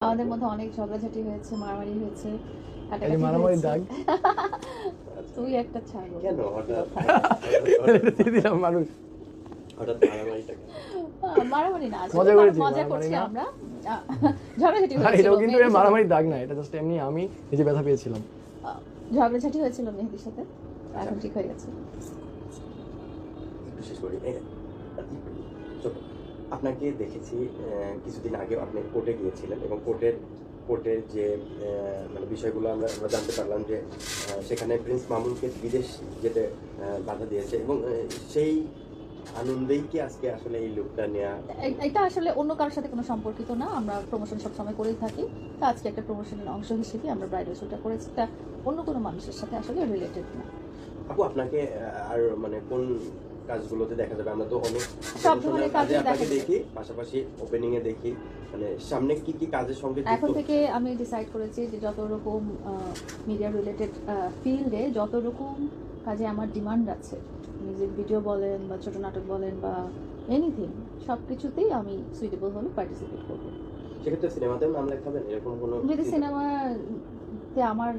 আমাদের মধ্যে অনেক ঝগড়াঝাটি হয়েছে মারামারি হয়েছে হয়েছে। দাগ? তুই একটা ছাগল কেন? হঠাৎ মানুষ। হঠাৎ মারামারিটা কেন? আহ, মারামারি না মজা করেছি, মজা করছি আমরা। ঝগড়াঝাটি হয়েছিল কিন্তু মেহেদির সাথে। দাগ না এটা জাস্ট এমনি আমি নিজে ব্যথা পেয়েছিলাম। ঝগড়াঝাটি হয়েছিল মেহেদির সাথে এখন ঠিক হয়ে গেছে। একটু শেষ করি ছোট। আপনাকে দেখেছি কিছুদিন আগে আপনি কোর্টে গিয়েছিলেন এবং কোর্টের কোর্টের যে মানে বিষয়গুলো আমরা আমরা জানতে পারলাম যে সেখানে প্রিন্স মামুনকে বিদেশ যেতে বাধা দিয়েছে এবং সেই আনন্দেই কি আজকে আসলে এই লুকটা নেওয়া এটা আসলে অন্য কারোর সাথে কোনো সম্পর্কিত না। আমরা প্রমোশন সবসময় করেই থাকি। তো আজকে একটা প্রমোশনের অংশ হিসেবে আমরা ব্রাইডাল শ্যুটটা করেছি। তা অন্য কোনো মানুষের সাথে আসলে রিলেটেড না। আপু আপনাকে আর মানে কোন কাজগুলোতে দেখা যাবে। আমরা তো অনেক সব ধরনের কাজে আপনাকে দেখি পাশাপাশি ওপেনিং এ দেখি। মানে সামনে কি কি কাজের সঙ্গে এখন থেকে আমি ডিসাইড করেছি যে যত রকম মিডিয়া রিলেটেড ফিল্ডে যত রকম কাজে আমার ডিমান্ড আছে মিউজিক ভিডিও বলেন বা ছোট নাটক বলেন বা এনিথিং সব কিছুতেই আমি সুইটেবল হলে পার্টিসিপেট করব। সেক্ষেত্রে সিনেমাতেও নাম লেখাবেন এরকম কোনো যদি সিনেমাতে আমার